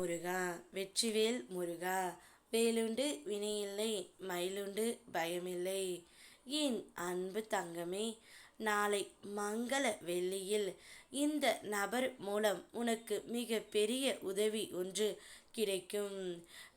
முருகா வெற்றிவேல் முருகா வேலுண்டு வினையில்லை மயிலுண்டு பயமில்லை. என் அன்பு தங்கமே? நாளை மங்கள வெள்ளியில். இந்த நபர் மூலம் உனக்கு மிக பெரிய உதவி ஒன்று கிடைக்கும்.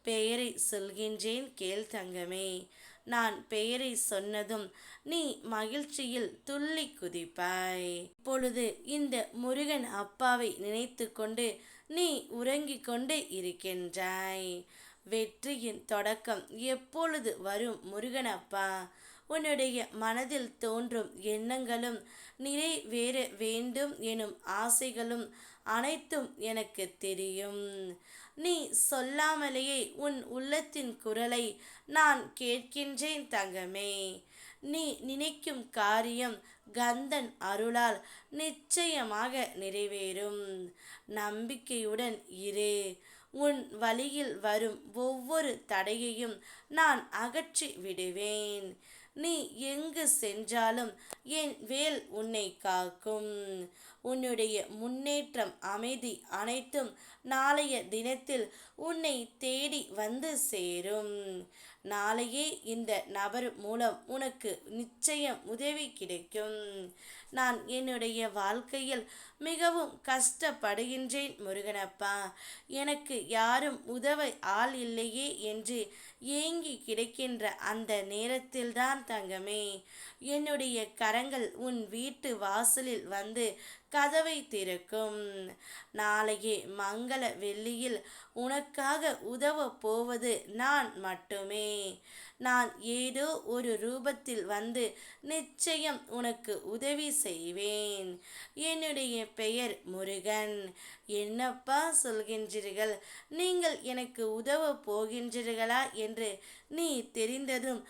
பெயரை சொல்கின்றேன் கேள் தங்கமே. நான் பெயரை சொன்னதும் நீ மகிழ்ச்சியில் துள்ளி குதிப்பாய். இப்பொழுது இந்த முருகன் அப்பாவை நினைத்து கொண்டு நீ உறங்கிக் கொண்டு இருக்கின்றாய். வெற்றியின் தொடக்கம் எப்பொழுது வரும் முருகனப்பா? உன்னுடைய மனதில் தோன்றும் எண்ணங்களும் நிறைவேற வேண்டும் எனும் ஆசைகளும் அனைத்தும் எனக்கு தெரியும். நீ சொல்லாமலேயே உன் உள்ளத்தின் குரலை நான் கேட்கின்றேன் தங்கமே. நீ நினைக்கும் காரியம் கந்தன் அருளால் நிச்சயமாக நிறைவேறும். நம்பிக்கையுடன் இரு. உன் வழியில் வரும் ஒவ்வொரு தடையையும் நான் அகற்றி விடுவேன். நீ எங்கு சென்றாலும் என் வேல் உன்னை காக்கும். உன்னுடைய முன்னேற்றம் அமைதி அனைத்தும் நாளைய தினத்தில் உன்னை தேடி வந்து சேரும். நாளையே இந்த நபர் மூலம் உனக்கு நிச்சயம் உதவி கிடைக்கும். நான் என்னுடைய வாழ்க்கையில் மிகவும் கஷ்டப்படுகின்றேன் முருகனப்பா. எனக்கு யாரும் உதவ ஆள் இல்லையே என்று ஏங்கி கிடைக்கின்ற அந்த நேரத்தில்தான் தங்கமே. என்னுடைய கரங்கள் உன் வீட்டு வாசலில் வந்து கதவை திறக்கும். நாளையே மங்கள வெள்ளியில் உனக்காக உதவ போவது நான் மட்டுமே. நான் ஏதோ ஒரு ரூபத்தில் வந்து நிச்சயம் உனக்கு உதவி செய்வேன். என்னுடைய பெயர் முருகன். என்னப்பா சொல்கின்றீர்கள்? நீங்கள் எனக்கு உதவ போகின்றீர்களா? என்று நீ தெரிந்ததும்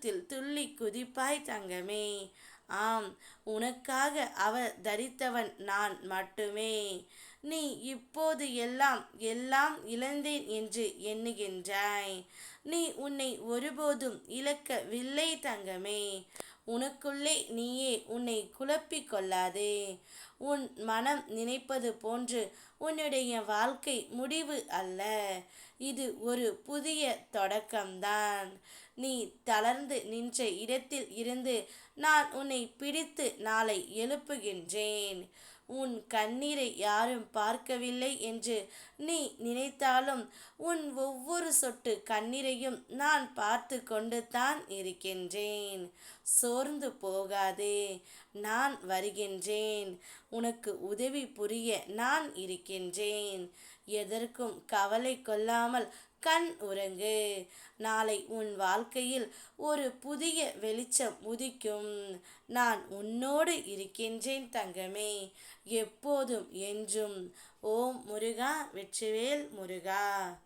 சந்தோஷத்தில் துள்ளி குதிப்பாய் தங்கமே. ஆம் உனக்காக அவர் தரித்தவன் நான் மட்டுமே. நீ இப்போது எல்லாம் எல்லாம் இழந்தேன் என்று எண்ணுகின்றாய். நீ உன்னை ஒருபோதும் இழக்கவில்லை தங்கமே. உனக்குள்ளே நீயே உன்னை குழப்பிக் கொள்ளாதே. உன் மனம் நினைப்பது போன்று உன்னுடைய வாழ்க்கை முடிவு அல்ல. இது ஒரு புதிய தொடக்கம்தான். நீ தளர்ந்து நின்ற இடத்தில் இருந்து நான் உன்னை பிடித்து நாளை எழுப்புகின்றேன். உன் கண்ணீரை யாரும் பார்க்கவில்லை என்று நீ நினைத்தாலும் உன் ஒவ்வொரு சொட்டு கண்ணீரையும் நான் பார்த்து கொண்டு தான் இருக்கின்றேன். சோர்ந்து போகாதே நான் வருகின்றேன். உனக்கு உதவி புரிய நான் இருக்கின்றேன். எதற்கும் கவலை கொள்ளாமல் கண் உறங்கு. நாளை உன் வாழ்க்கையில் ஒரு புதிய வெளிச்சம் உதிக்கும். நான் உன்னோடு இருக்கின்றேன் தங்கமே. எப்போதும் என்றும். ஓம் முருகா வெற்றிவேல் முருகா.